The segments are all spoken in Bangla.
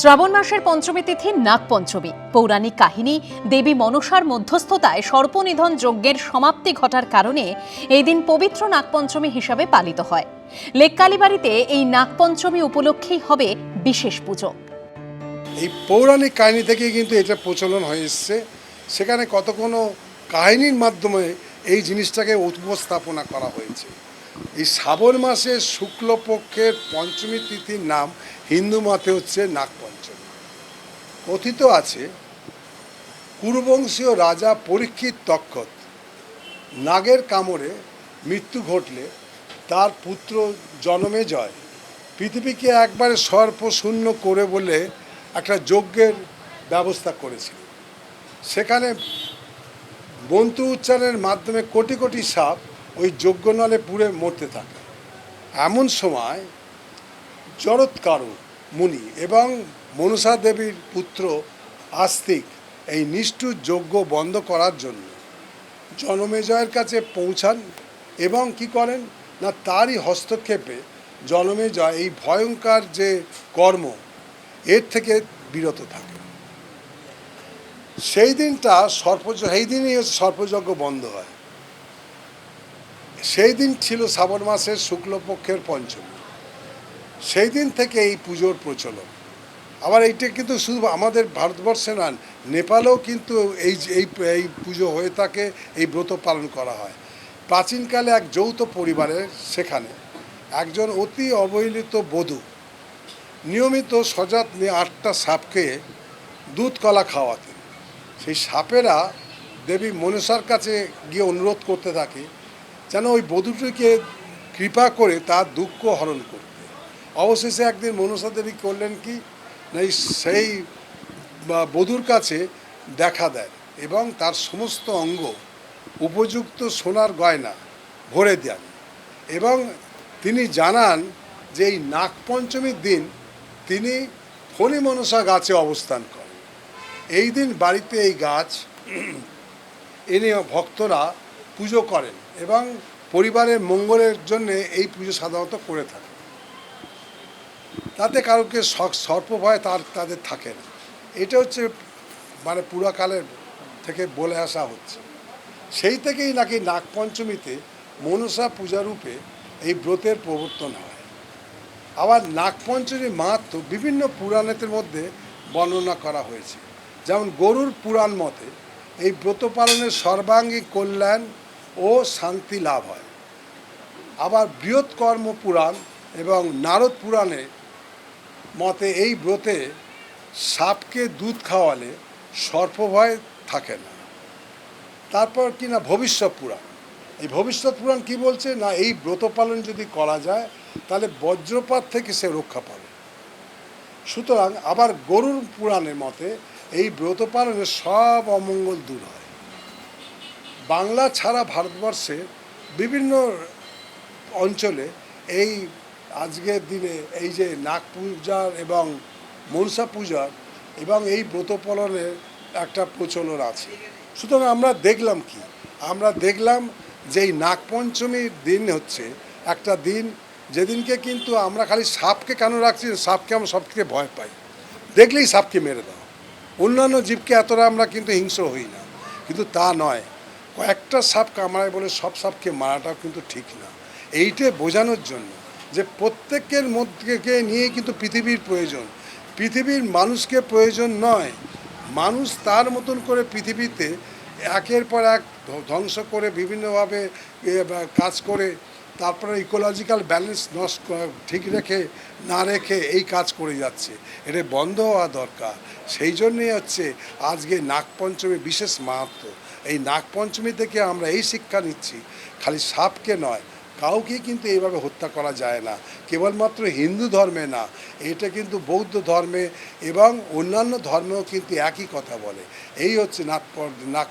শ্রাবণ মাসের পঞ্চমী তিথি নাগপঞ্চমী। পৌরাণিক কাহিনী দেবী মনসার মধ্যস্থতায় সর্পনিধন যজ্ঞের সমাপ্তি ঘটার কারণে এই দিন পবিত্র নাগপঞ্চমী হিসাবে পালিত হয়। লেক কালীবাড়িতে এই নাগপঞ্চমী উপলক্ষেই হবে বিশেষ পুজো। এই পৌরাণিক কাহিনী থেকে কিন্তু এটা প্রচলন হয়ে এসছে। সেখানে কত কোনো কাহিনীর মাধ্যমে এই জিনিসটাকে উপস্থাপনা করা হয়েছে। এই শ্রাবণ মাসে শুক্লপক্ষের পঞ্চমী তিথির নাম হিন্দু মতে হচ্ছে নাগপঞ্চমী। কথিত আছে, কুরুবংশীয় রাজা পরীক্ষিত তক্ষত নাগের কামড়ে মৃত্যু ঘটলে তার পুত্র জনমে জয়। পৃথিবীকে একবারে সর্পশূন্য করে বলে একটা যজ্ঞের ব্যবস্থা করেছিল। সেখানে মন্ত্র উচ্চারণের মাধ্যমে কোটি কোটি সাপ ওই যজ্ঞ নলে পুড়ে মরতে থাকে। এমন সময় জরৎকারু মুনি এবং মনসা দেবীর পুত্র আস্তিক এই নিষ্ঠুর যজ্ঞ বন্ধ করার জন্য জনমেজয়ের কাছে পৌঁছান এবং কি করেন? না, তারই হস্তক্ষেপে জনমেজয় এই ভয়ঙ্কর যে কর্ম, এর থেকে বিরত থাকে। সেই দিনটা সর্প সেই দিনই সর্পযজ্ঞ বন্ধ হয়। সেই দিন ছিল শ্রাবণ মাসের শুক্লপক্ষের পঞ্চমী। সেই দিন থেকে এই পুজোর প্রচলন। আবার এইটা কিন্তু শুধু আমাদের ভারতবর্ষে নয়, নেপালেও কিন্তু এই এই এই পুজো হয়ে থাকে, এই ব্রত পালন করা হয়। প্রাচীনকালে এক যৌথ পরিবারের সেখানে একজন অতি অবহেলিত বধূ নিয়মিত সযত্নে আটটা সাপকে দুধ, কলা খাওয়াতেন। সেই সাপেরা দেবী মনসার কাছে গিয়ে অনুরোধ করতে থাকে যেন ওই বধূটিকে কৃপা করে তার দুঃখ হরণ করতে। অবশেষে একদিন মনসা দেবী করলেন কি না সেই বধূর কাছে দেখা দেন এবং তার সমস্ত অঙ্গ উপযুক্ত সোনার গয়না ভরে দেন। এবং তিনি জানান যে এই নাগপঞ্চমীর দিন তিনি ফণি মনসা গাছে অবস্থান করেন। এই দিন বাড়িতে এই গাছ, এনে ভক্তরা পুজো করেন। এবং পরিবারের মঙ্গলের জন্য এই পুজো সাধারণত করে থাকে। তাতে কারোকে সর্প ভয় তার, তাদের থাকে না। এটা হচ্ছে মানে পুরাকালের থেকে বলে আসা হচ্ছে। সেই থেকেই নাকি নাগপঞ্চমীতে মনসা পূজারূপে এই ব্রতের প্রবর্তন হয়। আবার নাগপঞ্চমী মাহাত্ম বিভিন্ন পুরাণের মধ্যে বর্ণনা করা হয়েছে। যেমন গরুর পুরাণ মতে এই ব্রত পালনের সর্বাঙ্গী কল্যাণ ও শান্তি লাভ হয়। আবার বৃহৎ কর্ম পুরাণ এবং নারদ পুরাণে মতে এই ব্রতে সাপকে দুধ খাওয়ালে সর্পভয় থাকে না। তারপর কি না ভবিষ্যৎ পুরাণ? এই ভবিষ্যৎ পুরাণ কি বলছে? না, এই ব্রত পালন যদি করা যায়, তাহলে বজ্রপাত থেকে সে রক্ষা পাবে। সুতরাং আবার গরুর পুরাণের মতে এই ব্রত পালনে সব অমঙ্গল দূর হয়। বাংলা ছাড়া ভারতবর্ষে বিভিন্ন অঞ্চলে এই আজকের দিনে এই যে নাগ পূজার এবং মনসা পূজার এবং এই ব্রত পালনের একটা প্রচলন আছে। সুতরাং আমরা দেখলাম কি? আমরা দেখলাম যে এই নাগপঞ্চমীর দিন হচ্ছে একটা দিন যেদিনকে কিন্তু আমরা খালি সাপকে কেন রাখছি? সাপকে আমরা সব থেকে ভয় পাই। দেখলেই সাপকে মেরে দাও। অন্যান্য জীবকে এতটা আমরা কিন্তু হিংস্র হই না। কিন্তু তা নয়। কয়েকটা সাপ কামড়ায় বলে সব সাপকে মারাটাও কিন্তু ঠিক না। এইটা বোঝানোর জন্য যে প্রত্যেকের মধ্যে নিয়ে কিন্তু পৃথিবীর প্রয়োজন। পৃথিবীর মানুষকে প্রয়োজন নয়। মানুষ তার মতন করে পৃথিবীতে একের পর এক ধ্ব- ধ্বংস করে বিভিন্নভাবে কাজ করে, তারপরে ইকোলজিক্যাল ব্যালেন্স নষ্ট ঠিক রেখে, না রেখে এই কাজ করে যাচ্ছে। এটা বন্ধ হওয়া দরকার। সেই জন্যই হচ্ছে আজকে নাগপঞ্চমী বিশেষ মাহাত্ম এই নাগপঞ্চমী থেকে আমরা এই শিক্ষা নিচ্ছি, খালি সাপকে নয় কাউকে কিন্তু এইভাবে হত্যা করা যায় না। কেবলমাত্র হিন্দু ধর্মে না, এটা কিন্তু বৌদ্ধ ধর্মে এবং অন্যান্য ধর্মেও কিন্তু একই কথা বলে। এই হচ্ছে নাগ নাগ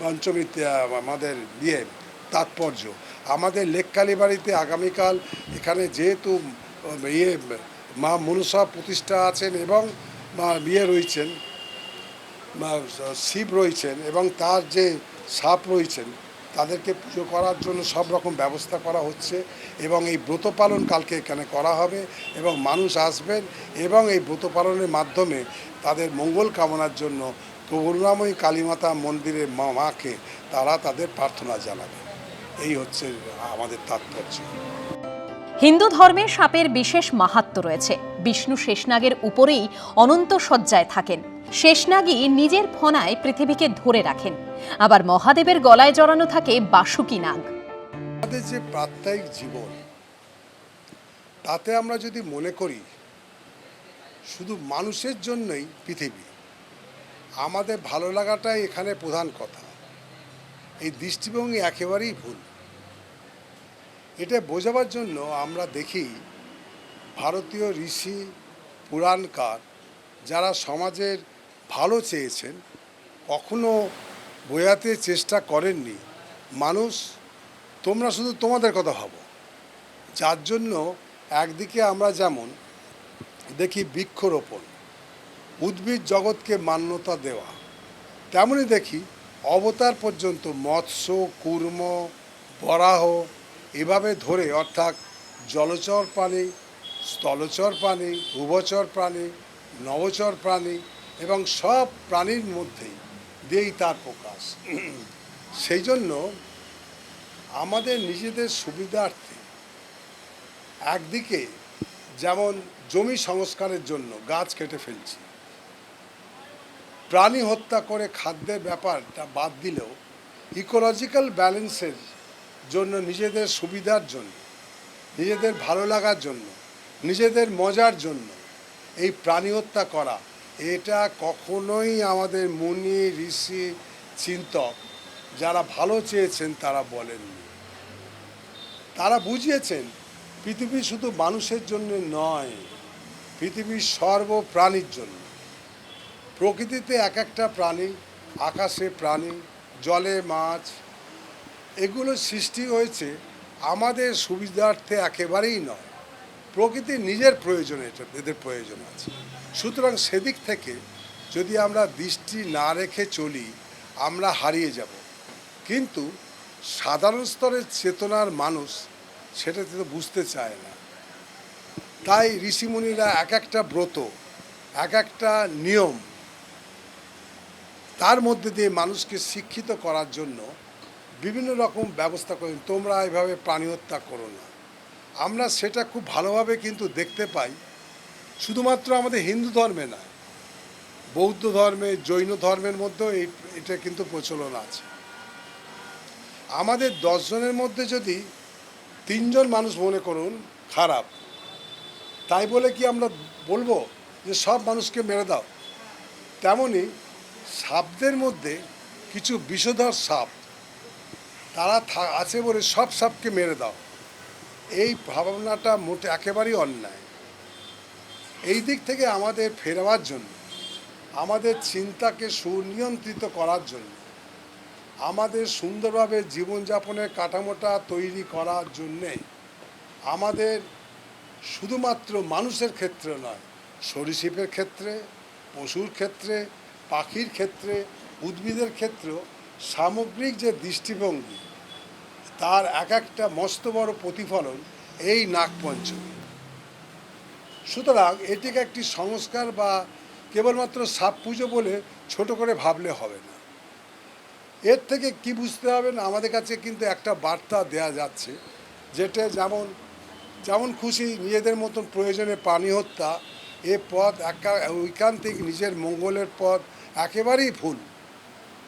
পঞ্চমীতে আমাদের ইয়ে তাৎপর্য। আমাদের লেককালী বাড়িতে আগামীকাল এখানে যেহেতু ইয়ে মা মনসা প্রতিষ্ঠা আছেন এবং মা বিয়ে রয়েছেন শিব রয়েছেন এবং তার যে সাপ রয়েছেন, তাদেরকে পুজো করার জন্য সব রকম ব্যবস্থা করা হচ্ছে এবং এই ব্রত পালন কালকে এখানে করা হবে এবং মানুষ আসবেন এবং এই ব্রত পালনের মাধ্যমে তাদের মঙ্গল কামনার জন্য করুণাময়ী কালীমাতা মন্দিরের মাকে তারা তাদের প্রার্থনা জানাবে। এই হচ্ছে আমাদের তাৎপর্য। হিন্দু ধর্মে সাপের বিশেষ মাহাত্ম্য রয়েছে। বিষ্ণু শেষনাগের উপরেই অনন্ত সজ্জায় থাকেন। শেষনাগই নিজের ফনায় পৃথিবীকে ধরে রাখেন। আবার মহাদেবের গলায় জড়ানো থাকে বাসুকি নাগ। আমাদের যে প্রাত্যহিক জীবন, তাতে আমরা যদি মনে করি, শুধু মানুষের জন্যই পৃথিবী, আমাদের ভালো লাগাটাই এখানে প্রধান কথা। এই দৃষ্টিভঙ্গি একেবারেই ভুল। এটা বোঝাবার জন্য আমরা দেখি ভারতীয় ঋষি পুরাণকার যারা সমাজের ভালো চেয়েছেন, কখনো বোঝাতে চেষ্টা করেননি। মানুষ, তোমরা শুধু তোমাদের কথা ভাবো। যার জন্য একদিকে আমরা যেমন দেখি বৃক্ষরোপণ, উদ্ভিদ জগৎকে মান্যতা দেওয়া তেমনই দেখি অবতার পর্যন্ত মৎস্য, কুর্ম, বরাহ এভাবে ধরে, অর্থাৎ জলচর প্রাণী, স্থলচর প্রাণী উভচর প্রাণী, নবচর প্রাণী এবং সব প্রাণীর মধ্যেই দিয়েই তার প্রকাশ। সেই জন্য আমাদের নিজেদের সুবিধার্থে একদিকে যেমন জমি সংস্কারের জন্য গাছ কেটে ফেলছি, প্রাণী হত্যা করে খাদ্যের ব্যাপারটা বাদ দিলেও ইকোলজিক্যাল ব্যালেন্সের জন্য, নিজেদের সুবিধার জন্য, নিজেদের ভালো লাগার জন্য, নিজেদের মজার জন্য এই প্রাণী হত্যা করা। এটা কখনোই আমাদের মুনি, ঋষি, চিন্তক যারা ভালো চেয়েছেন তারা বলেননি। তারা বুঝিয়েছেন, পৃথিবী শুধু মানুষের জন্য নয়, পৃথিবীর সর্বপ্রাণীর জন্য। প্রকৃতিতে এক একটা প্রাণী, আকাশে প্রাণী, জলে মাছ এগুলো সৃষ্টি হয়েছে আমাদের সুবিধার্থে একেবারেই নয়। প্রকৃতির নিজের প্রয়োজন এটা, এদের প্রয়োজন আছে। সুতরাং সেদিক থেকে যদি আমরা দৃষ্টি না রেখে চলি, আমরা হারিয়ে যাব। কিন্তু সাধারণ স্তরের চেতনার মানুষ সেটা তো বুঝতে চায় না। তাই ঋষিমুনিরা এক একটা ব্রত, এক একটা নিয়ম, তার মধ্যে দিয়ে মানুষকে শিক্ষিত করার জন্য বিভিন্ন রকম ব্যবস্থা করেন, তোমরা এভাবে প্রাণী হত্যা করো না। আমরা সেটা খুব ভালোভাবে কিন্তু দেখতে পাই। শুধুমাত্র আমাদের হিন্দু ধর্মে না, বৌদ্ধ ধর্মে, জৈন ধর্মের মধ্যেও এই, এটা কিন্তু প্রচলন আছে। আমাদের দশজনের মধ্যে যদি তিনজন মানুষ মনে করুন খারাপ, তাই বলে কি আমরা বলব যে সব মানুষকে মেরে দাও? তেমনি সাপদের মধ্যে কিছু বিষধর সাপ তারা আছে বলে সব সবকে মেরে দাও। এই ভাবনাটা মোটে একেবারেই অন্যায়। এই দিক থেকে আমাদের ফেরাবার জন্য, আমাদের চিন্তাকে সুনিয়ন্ত্রিত করার জন্য, আমাদের সুন্দরভাবে জীবনযাপনের কাঠামোটা তৈরি করার জন্যে, আমাদের শুধুমাত্র মানুষের ক্ষেত্রে নয়, সরীসৃপের ক্ষেত্রে, পশুর ক্ষেত্রে, পাখির ক্ষেত্রে, উদ্ভিদের ক্ষেত্রেও সামগ্রিক যে দৃষ্টিভঙ্গি, তার এক একটা মস্ত বড় প্রতিফলন এই নাগপঞ্চমী। সুতরাং এটিকে একটি সংস্কার বা কেবলমাত্র সাপ পুজো বলে ছোট করে ভাবলে হবে না। এর থেকে কি বুঝতে হবে না, আমাদের কাছে কিন্তু একটা বার্তা দেয়া যাচ্ছে, যেটা যেমন যেমন খুশি নিজেদের মতন প্রয়োজনে পানি হত্যা, এ পথ একা, ঐকান্তিক নিজের মঙ্গলের পথ একেবারেই ভুল।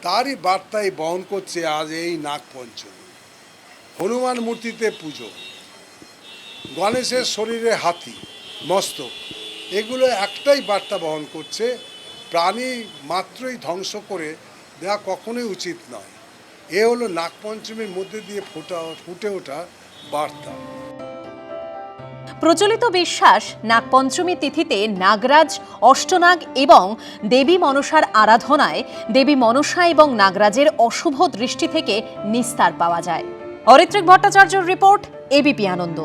তারই বার্তাই বহন করছে আজ এই নাগপঞ্চমী হনুমান মূর্তিতে পুজো। গণেশের শরীরে হাতি মস্তক এগুলো একটাই বার্তা বহন করছে, প্রাণী মাত্রই ধ্বংস করে দেওয়া কখনোই উচিত নয়। এ হলো নাগপঞ্চমীর মধ্যে দিয়ে ফোটা ফুটে ওঠা বার্তা। প্রচলিত বিশ্বাস নাগপঞ্চমী তিথিতে নাগরাজ, অষ্টনাগ এবং দেবী মনসার আরাধনায় দেবী মনসা এবং নাগরাজের অশুভ দৃষ্টি থেকে নিস্তার পাওয়া যায়। অরিত্রিক ভট্টাচার্যর রিপোর্ট এবিপি আনন্দ।